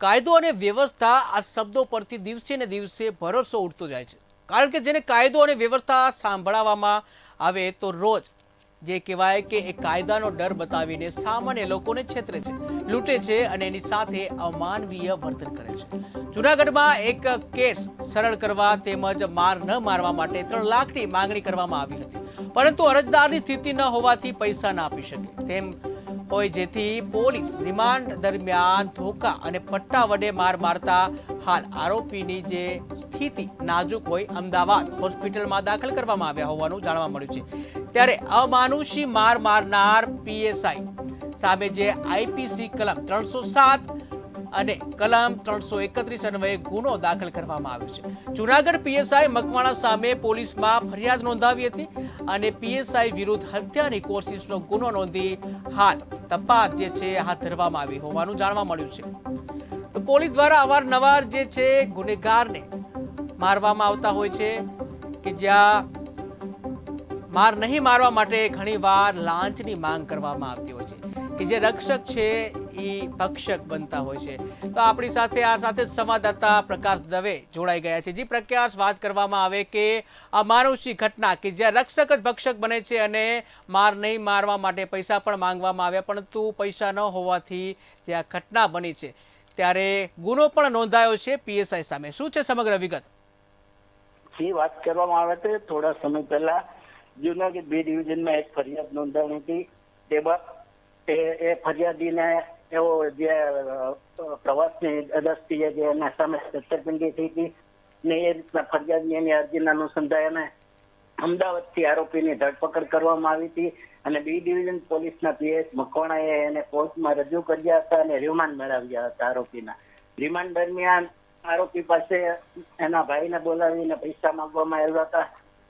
કાયદો અને વ્યવસ્થા આ શબ્દો પરથી દિવસે ને દિવસે ભરોસો ઉઠતો જાય છે. કારણ કે જેને કાયદો અને વ્યવસ્થા સાંભળવામાં આવે તો રોજ જે કહેવાય કે એ કાયદાનો ડર બતાવીને સામાન્ય લોકોને છેતરે છે, લૂંટે છે અને એની સાથે અમાનવીય વર્તન કરે છે. જુનાગઢમાં એક કેસ સરળ કરવા તેમજ માર ન મારવા માટે ત્રણ લાખની માંગણી કરવામાં આવી હતી. પરંતુ અરજદારની સ્થિતિ ન હોવાથી પૈસા ના આપી શકે. તેમ હોય જેથી પોલીસ રિમાન્ડ દરમિયાન ધોકા અને પટ્ટા વડે માર મારતા હાલ આરોપીની જે સ્થિતિ નાજુક હોય અમદાવાદ હોસ્પિટલમાં દાખલ કરવામાં આવ્યા હોવાનું જાણવા મળ્યું છે. ત્યારે અમાનુષી માર મારનાર પીએસઆઈ સામે જે આઈપીસી કલમ ત્રણસો સાત અને કલમ ત્રણસો એકત્રીસ અન્વયે ગુનો દાખલ કરવામાં આવ્યો છે. જુનાગઢ પીએસઆઈ મકવાણા સામે પોલીસમાં ફરિયાદ નોંધાવી હતી અને પીએસઆઈ વિરુદ્ધ હત્યાની કોશિશનો ગુનો નોંધી હાલ તપાસ જે છે હાથ ધરવામાં આવી હોવાનું જાણવા મળ્યું છે. તો પોલીસ દ્વારા અવારનવાર જે છે ગુનેગારને મારવામાં આવતા હોય છે કે જ્યાં માર નહીં મારવા માટે ઘણીવાર લાંચની માંગ કરવામાં આવતી હોય છે. કે જે રક્ષક છે એ ભક્ષક બનતા હોય છે. તો આપણી સાથે આ સાથે જ સંવાદદાતા પ્રકાશ દવે જોડાઈ ગયા છે. જે પ્રકાશ, વાત કરવામાં આવે કે આ માનુષી ઘટના કે જ્યાં રક્ષક જ ભક્ષક બને છે અને માર નહીં મારવા માટે પૈસા પણ માંગવામાં આવ્યા, પરંતુ પૈસા ન હોવાથી જે આ ઘટના બની છે, ત્યારે ગુનો પણ નોંધાયો છે પીએસઆઈ સામે. શું છે સમગ્ર વિગત? જે વાત કરવામાં આવે છે થોડા સમય પહેલા જુનાગઢ બે ડિવિઝનમાં એક ફરિયાદ નોંધાણી હતી. તેમાં ફરિયાદીને એવો જે પ્રવાસની દ્રષ્ટિએ જે એના સામે છેતરપિંડી થઈ હતી ને એ રીતના ફરિયાદની એની અરજીના અનુસંધાને અમદાવાદથી આરોપીની ધરપકડ કરવામાં આવી હતી અને બી ડિવિઝન પોલીસના પીએસ મકવાણાએ એને કોર્ટમાં રજૂ કર્યા હતા અને રિમાન્ડ મેળવ્યા હતા આરોપીના. રિમાન્ડ દરમિયાન આરોપી પાસે એના ભાઈને બોલાવીને પૈસા માંગવામાં આવ્યા હતા.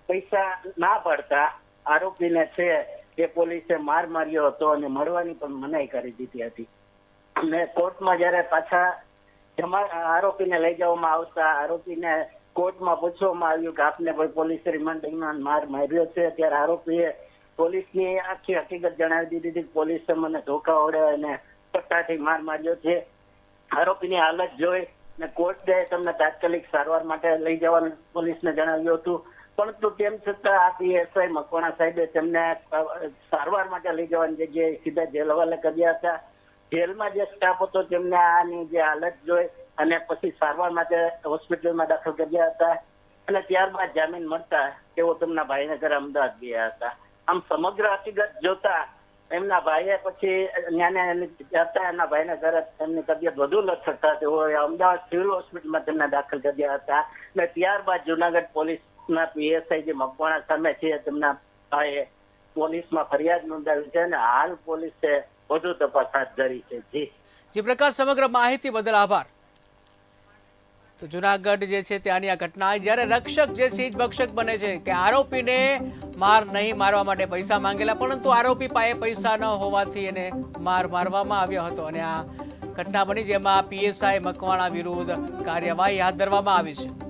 પૈસા ના પડતા આરોપીને છે તે પોલીસે માર માર્યો હતો અને મળવાની પણ મનાઈ કરી દીધી હતી. અને કોર્ટમાં જ્યારે પાછા જમા આરોપીને લઈ જવામાં આવતા આરોપીને કોર્ટમાં પૂછવામાં આવ્યું કે આપને કોઈ પોલીસ રિમાન્ડ માર માર્યો છે, ત્યારે આરોપીએ પોલીસની આખી હકીકત જણાવી દીધી હતી પોલીસે મને ધોકા વડે અને પટ્ટાથી માર માર્યો છે. આરોપીની હાલત જોઈ ને કોર્ટે તમને તાત્કાલિક સારવાર માટે લઈ જવાનું પોલીસને જણાવ્યું હતું. પરંતુ તેમ છતાં આ પીએસઆઈ મકવાણા સાહેબે તેમને સારવાર માટે લઈ જવાની જગ્યાએ સીધા જેલ હવાલે કર્યા હતા. જેલમાં જે સ્ટાફ હતો તેમને આની જે હાલત જોઈ અને પછી સારવાર માટે હોસ્પિટલમાં દાખલ કર્યા હતા અને ત્યારબાદ જામીન મળતા તેઓ તેમના ભાઈને ઘરે અમદાવાદ ગયા હતા. આમ સમગ્ર હકીકત જોતા એમના ભાઈએ પછી હતા એના ભાઈને ઘરે એમની તબિયત વધુ લથડતા તેઓ અમદાવાદ સિવિલ હોસ્પિટલમાં તેમને દાખલ કર્યા હતા અને ત્યારબાદ જુનાગઢ પોલીસના પીએસઆઈ જે મકવાણા સામે છે, તેમના ભાઈએ પોલીસમાં ફરિયાદ નોંધાવી છે અને હાલ પોલીસે વધુ તપાસ હાથ ધરી છે. જી. જે સમગ્ર માહિતી બદલ આભાર. તો જુનાગઢ જે છે ત્યાંની આ ઘટના જ્યારે રક્ષક જે એ ભક્ષક બને છે કે આરોપીને માર નહીં મારવા માટે પૈસા માંગેલા, પરંતુ આરોપી પાસે પૈસા ન હોવાથી એને માર મારવામાં આવ્યો હતો અને આ ઘટના બની, જેમાં પીએસઆઈ મકવાણા વિરુદ્ધ કાર્યવાહી હાથ ધરવામાં આવી છે.